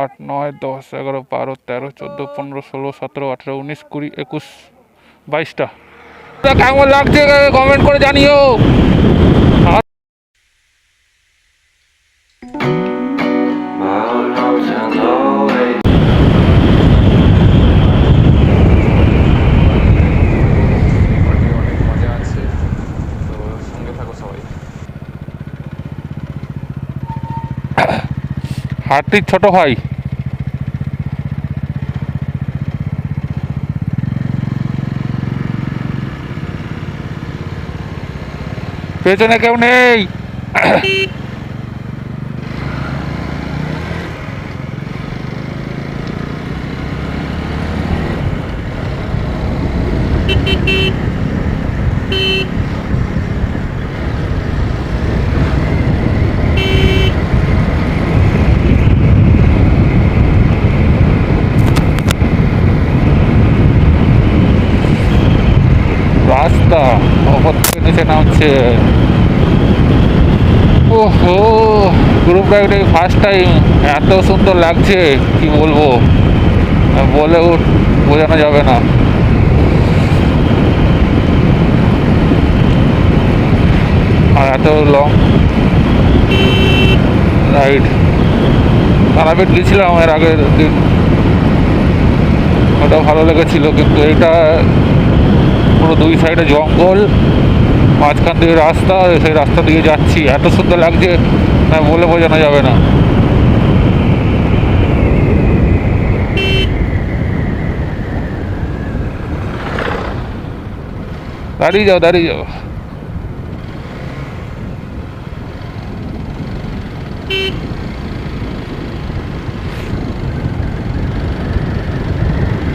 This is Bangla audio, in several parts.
আট, নয়, দশ, এগারো, বারো, তেরো, চোদ্দ, পনেরো, ষোলো, সতেরো, আঠেরো, উনিশ, কুড়ি, একুশ, বাইশটা। কেমন লাগছে কমেন্ট করে জানিও। হাটটির ছোট হয়। পেছনে কেউ নেই রাস্তা ওপর থেকে নামছে ওহো গ্রুপ রাইডে ফার্স্ট টাইম এত সুন্দর লাগছে, কি বলব? বলেও বোঝানো যাবে না। আর এত লং রাইড তারাপীঠ গেছিলাম এর আগের দিন। ওটা ভালো লেগেছিল, কিন্তু এটা পুরো দুই সাইডে জঙ্গল। মাঝখান দিয়ে রাস্তা, সেই রাস্তা দিয়ে যাচ্ছি। এত সুন্দর লাগছে না বলে বোঝানো যাবে না। দাঁড়িয়ে যাও দাঁড়িয়ে যাও।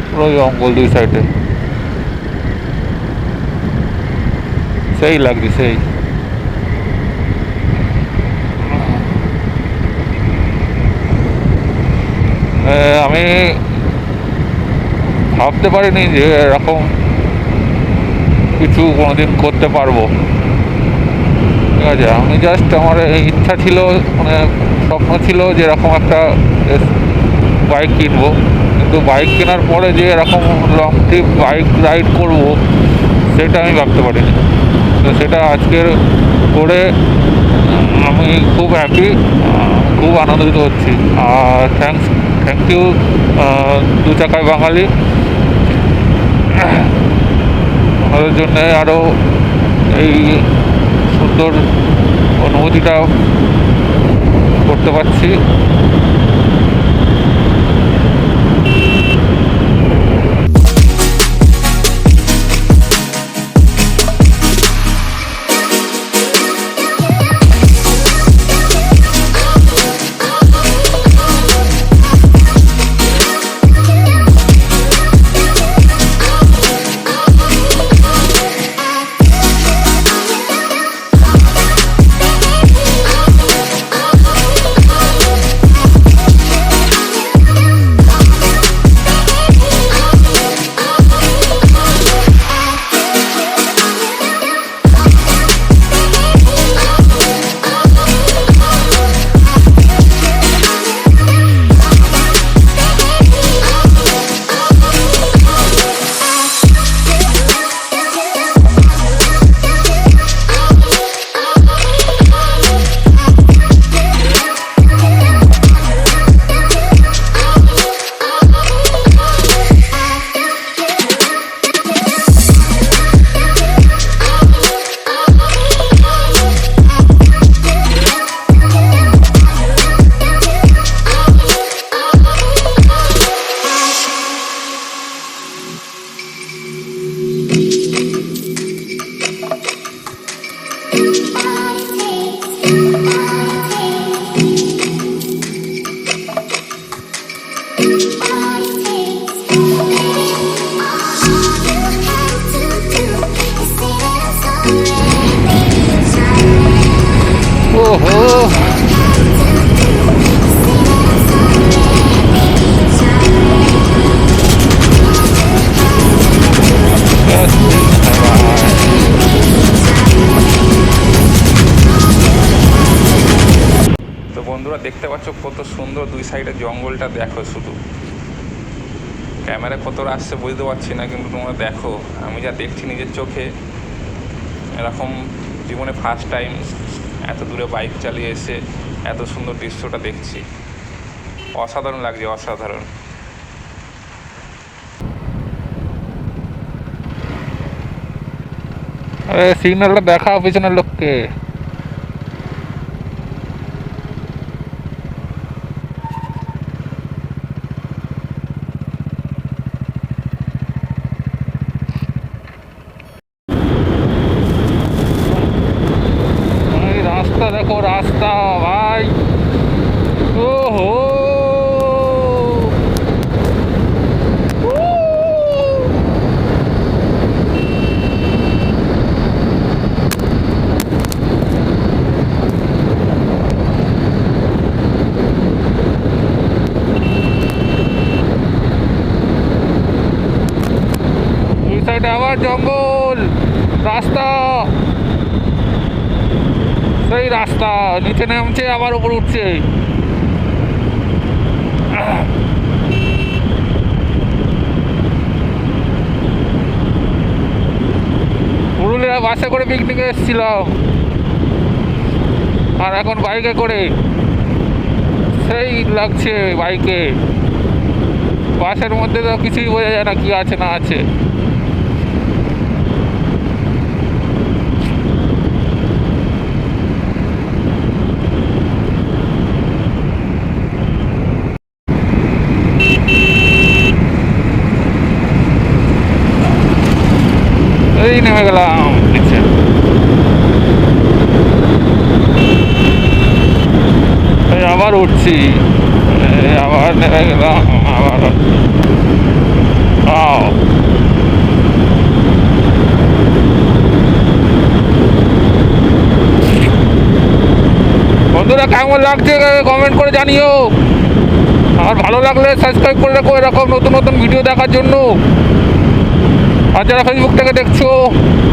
পুরো জঙ্গল দুই সাইডে সেই লাগবে সেই আমি ভাবতে পারিনি যে এরকম কিছু কোনোদিন করতে পারব। ঠিক আছে, আমি জাস্ট আমার ইচ্ছা ছিল মানে স্বপ্ন ছিল যে এরকম একটা বাইক কিনবো। কিন্তু বাইক কেনার পরে যে এরকম লং ট্রিপ বাইক রাইড করব, সেটা আমি ভাবতে পারিনি। তো সেটা আজকের করে আমি খুব হ্যাপি খুব আনন্দিত হচ্ছি। আর থ্যাংকস থ্যাংক ইউ দু চাকায় বাঙালি। আমাদের জন্য আরও এই সুন্দর অনুভূতিটা করতে পারছি। ওহো বন্ধুরা দেখতে পাচ্ছ কত সুন্দর দুই সাইডে জঙ্গলটা দেখো শুধু। ক্যামেরা কতটা আসছে বুঝতে পারছি না, কিন্তু তোমরা দেখো। আমি যা দেখছি নিজের চোখে, এরকম জীবনে ফার্স্ট টাইম এত দূরে বাইক চালিয়ে এসে এত সুন্দর দৃশ্যটা দেখছি। অসাধারণ লাগছে, অসাধারণ। সিগন্যালটা দেখা পিছনের লোককে এই রাস্তা দেখো রাস্তা ভাই ও হো ওই সাইডে আবার জঙ্গল রাস্তা সেই রাস্তা নিচে নামছে, আবার উপর উঠছে। পুরুলিয়া বাসে করে পিকনিকে এসেছিলাম। আর এখন বাইকে করে। সেই লাগছে বাইকে বাসের মধ্যে তো কিছুই বোঝা যায় না কি আছে, না আছে এই নেমে গেলাম। আবার উঠছি। আবার নেমে গেলাম, আবার বন্ধুরা, কেমন লাগছে কমেন্ট করে জানিও। আর ভালো লাগলে সাবস্ক্রাইব করে রাখো এরকম নতুন নতুন ভিডিও দেখার জন্য। আর যারা ফেসবুক থেকে দেখছ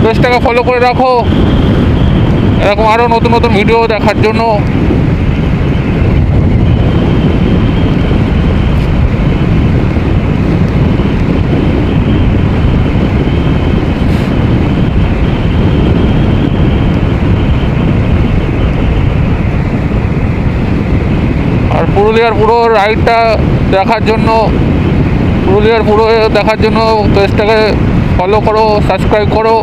পেজটাকে ফলো করে রাখো। এরকম আরও নতুন নতুন ভিডিও দেখার জন্য। আর পুরুলিয়ার পুরো রাইডটা দেখার জন্য, পুরুলিয়ার পুরো দেখার জন্য পেজটাকে ফলো করো সাবস্ক্রাইব করো।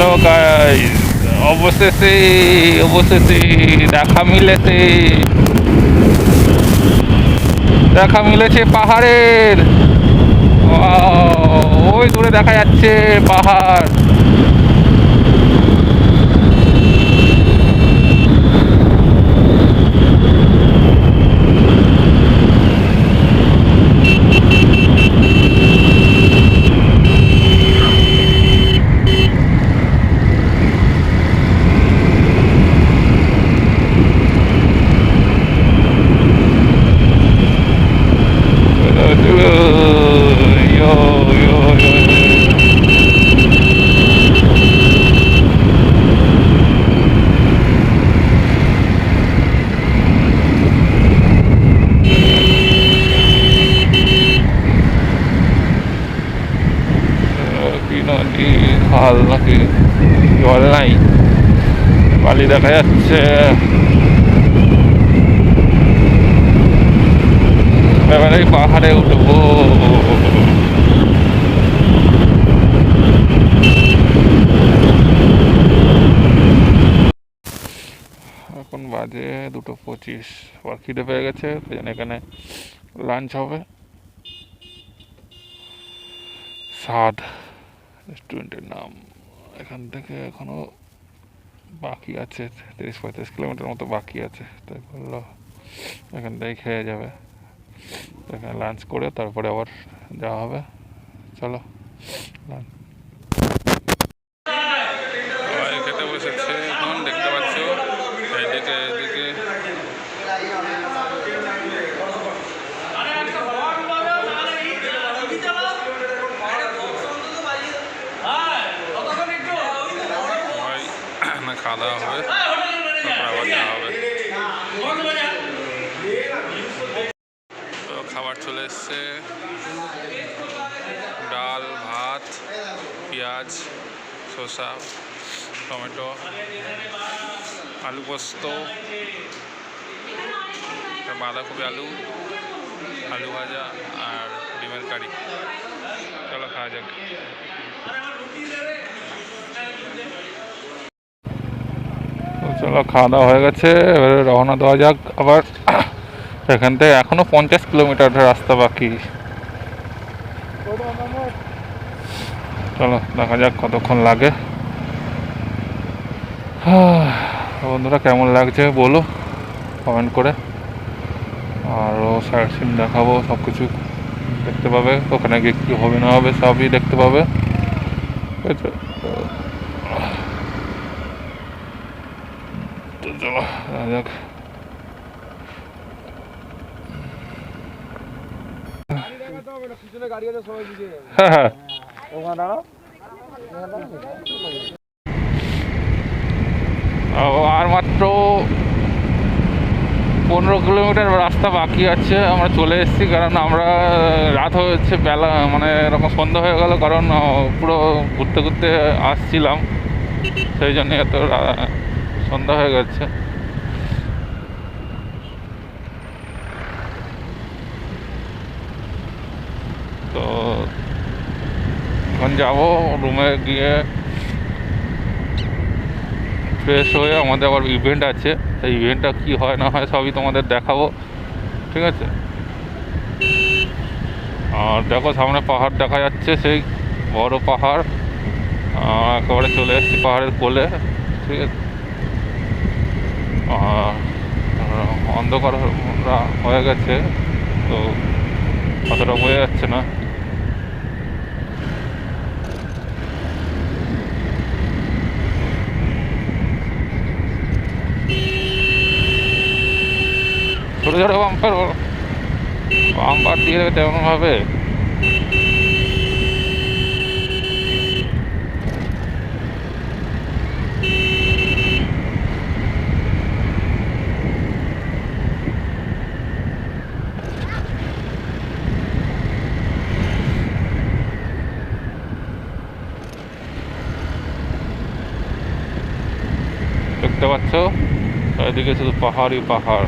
হ্যালো গাইস অবশেষে অবশেষে দেখা মিলেছে। দেখা মিলেছে পাহাড়ের। ওই দূরে দেখা যাচ্ছে পাহাড়। দেখা যাচ্ছে এবারে এই পাহাড়ে উঠবো এখন বাজে দুটো পঁচিশ। আবার খিদে পেয়ে গেছে জন্য এখানে লাঞ্চ হবে। স্বাদ রেস্টুরেন্টের নাম। এখান থেকে এখনও বাকি আছে, তিরিশ পঁয়ত্রিশ কিলোমিটার মতো বাকি আছে। তাই বলল, এখান থেকে খেয়ে যাবে। এখানে লাঞ্চ করে তারপরে আবার যাওয়া হবে। চলো লাঞ্চ সবাই খেতে বসেছে এখন দেখতে পাচ্ছ এইদিকে এদিকে সবাই না খাওয়া দাওয়া হবে তারপর আবার যাওয়া হবে তো খাবার চলে এসছে ডাল ভাত পেঁয়াজ শসা টমেটো, আলু পোস্ত, বাঁধাকপি আলু আলু ভাজা আর ডিমের কারি। চলো খাওয়া যাক। চলো খাওয়া দাওয়া হয়ে গেছে, এবারে রওনা দেওয়া যাক। আবার এখান থেকে এখনও পঞ্চাশ কিলোমিটার রাস্তা বাকি। চলো দেখা যাক কতক্ষণ লাগে। বন্ধুরা কেমন লাগছে বলো কমেন্ট করে। আরও সাইড সিন দেখাবো সব কিছু দেখতে পাবে। ওখানে গিয়ে কী হবে না হবে সবই দেখতে পাবে। ঠিক আছে? তো চলো যাক। হ্যাঁ হ্যাঁ। আর মাত্র পনেরো কিলোমিটার রাস্তা বাকি আছে, আমরা চলে এসেছি, কারণ আমরা রাত হয়েছে, বেলা মানে এরকম সন্ধ্যা হয়ে গেল, কারণ পুরো ঘুরতে ঘুরতে আসছিলাম, সেই জন্য এত সন্ধ্যা হয়ে গেছে তো এখন যাব রুমে গিয়ে ফ্রেশ হয়ে আমাদের আবার ইভেন্ট আছে। সেই ইভেন্টটা কী হয়, না হয় সবই তোমাদের দেখাবো। ঠিক আছে? আর দেখো, সামনে পাহাড় দেখা যাচ্ছে, সেই বড় পাহাড়। একেবারে চলে এসেছি পাহাড়ের কোলে। ঠিক আছে? আর অন্ধকার হয়ে গেছে, তো অতটা বোঝা যাচ্ছে না। ছোটো ছোটো বাম্পার বাম্পার দিয়ে দেবে তেমনভাবে। দেখতে পাচ্ছ? চারিদিকে শুধু পাহাড়ই পাহাড়।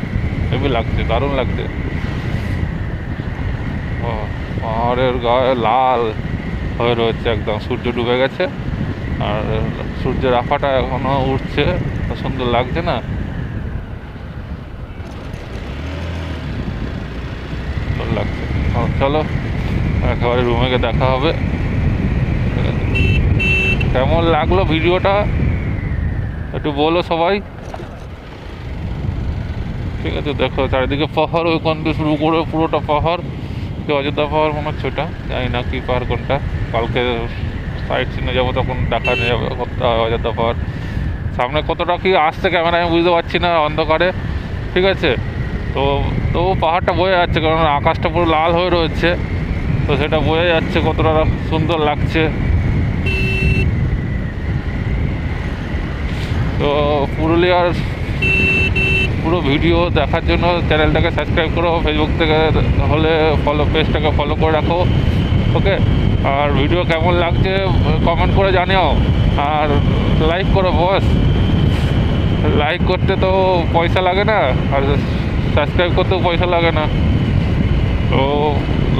হেবি লাগছে দারুণ লাগছে। ও, পাহাড়ের গায়ে লাল হয়ে রয়েছে একদম সূর্য ডুবে গেছে। আর সূর্যের আফাটা এখনও উঠছে সুন্দর লাগছে না? লাগছে। ও, চলো একেবারে রুমে গিয়ে দেখা হবে। কেমন লাগল ভিডিওটা? একটু বলো সবাই। ঠিক আছে, দেখো চারিদিকে পাহাড় ওইখান থেকে শুরু করে পুরোটা পাহাড়। কি অযোধ্যা পাহাড় মনে হচ্ছে ওটা, জানি না কি পাহাড় কোনটা। কালকে সাইড সিনে যাব তখন দেখা যাবে কতটা অযোধ্যা পাহাড়। সামনে কতটা কি আসছে ক্যামেরা আমি বুঝতে পারছি না, অন্ধকারে। ঠিক আছে, তো তবু পাহাড়টা বোঝা যাচ্ছে, কারণ আকাশটা পুরো লাল হয়ে রয়েছে। তো সেটা বোঝা যাচ্ছে কতটা সুন্দর লাগছে। তো পুরুলিয়ার পুরো ভিডিও দেখার জন্য চ্যানেলটাকে সাবস্ক্রাইব করো ফেসবুক থেকে হলে ফলো পেজটাকে ফলো করে রাখো ওকে আর ভিডিও কেমন লাগছে কমেন্ট করে জানিও। আর লাইক করো বস লাইক করতে তো পয়সা লাগে না, আর সাবস্ক্রাইব করতেও পয়সা লাগে না। তো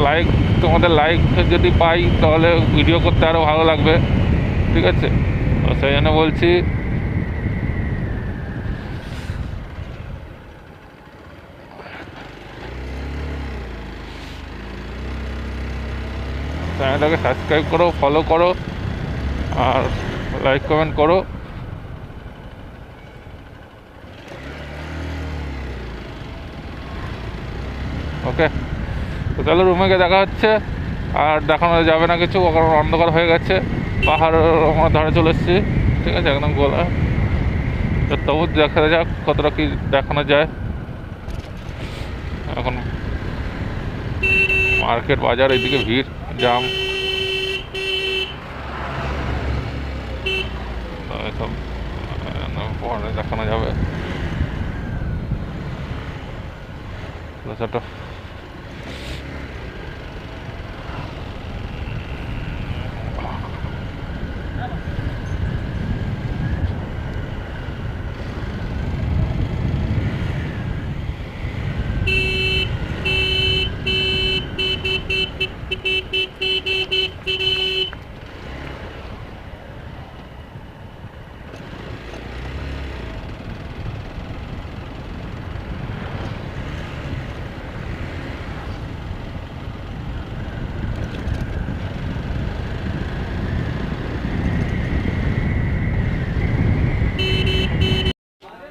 লাইক তোমাদের লাইক যদি পাই, তাহলে ভিডিও করতে আরও ভালো লাগবে, ঠিক আছে? তো সেই জন্য বলছি চ্যানেলটাকে সাবস্ক্রাইব করো ফলো করো, আর লাইক কমেন্ট করো। ওকে তো চলো রুমে গিয়ে দেখা হচ্ছে। আর দেখানো যাবে না কিছু, কারণ অন্ধকার হয়ে গেছে। পাহাড় আমরা ধারে চলে এসেছি। ঠিক আছে? একদম গোলা। তবু দেখা যাক কতটা কি দেখানো যায়। এখন মার্কেট বাজার এইদিকে ভিড়। জাম এসব পরে দেখানো যাবে তো সেটা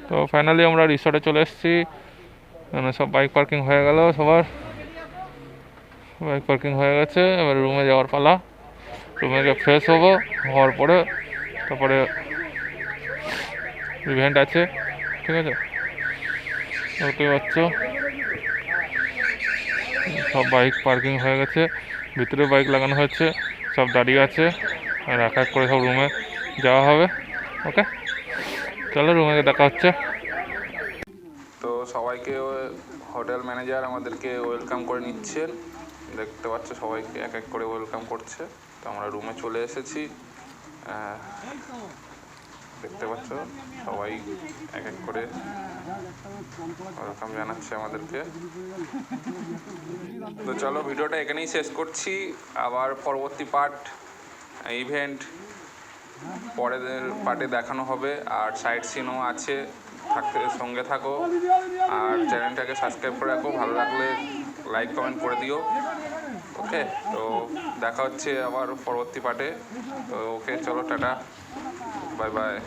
তো ফাইনালি আমরা রিসর্টে চলে এসেছি। মানে সব বাইক পার্কিং হয়ে গেল সবার। বাইক পার্কিং হয়ে গেছে, এবার রুমে যাওয়ার পালা। রুমে গিয়ে ফ্রেশ হব, হওয়ার পরে তারপরে ইভেন্ট আছে, ঠিক আছে? ওকে পাচ্ছ সব বাইক পার্কিং হয়ে গেছে, ভিতরে বাইক লাগানো হয়েছে, সব দাঁড়িয়ে আছে, আর এক এক করে সব রুমে যাওয়া হবে ওকে চলো রুমে দেখা হচ্ছে। সবাইকে হোটেল ম্যানেজার আমাদেরকে ওয়েলকাম করে নিচ্ছেন দেখতে পাচ্ছ সবাইকে এক এক করে ওয়েলকাম করছে। তো আমরা রুমে চলে এসেছি। দেখতে পাচ্ছ সবাই এক এক করে ওয়েলকাম জানাচ্ছে আমাদেরকে। তো চলো ভিডিওটা এখানেই শেষ করছি। আবার পরবর্তী পার্ট ইভেন্ট পরের পার্টে দেখানো হবে। আর সাইড সিনও আছে। থাকতে, সঙ্গে থাকো। আর চ্যানেলটাকে সাবস্ক্রাইব করে রাখো। ভালো লাগলে লাইক, কমেন্ট করে দিও। ওকে, তো দেখা হচ্ছে আবার পরবর্তী পার্টে। তো ওকে, চলো, টাটা। Bye bye.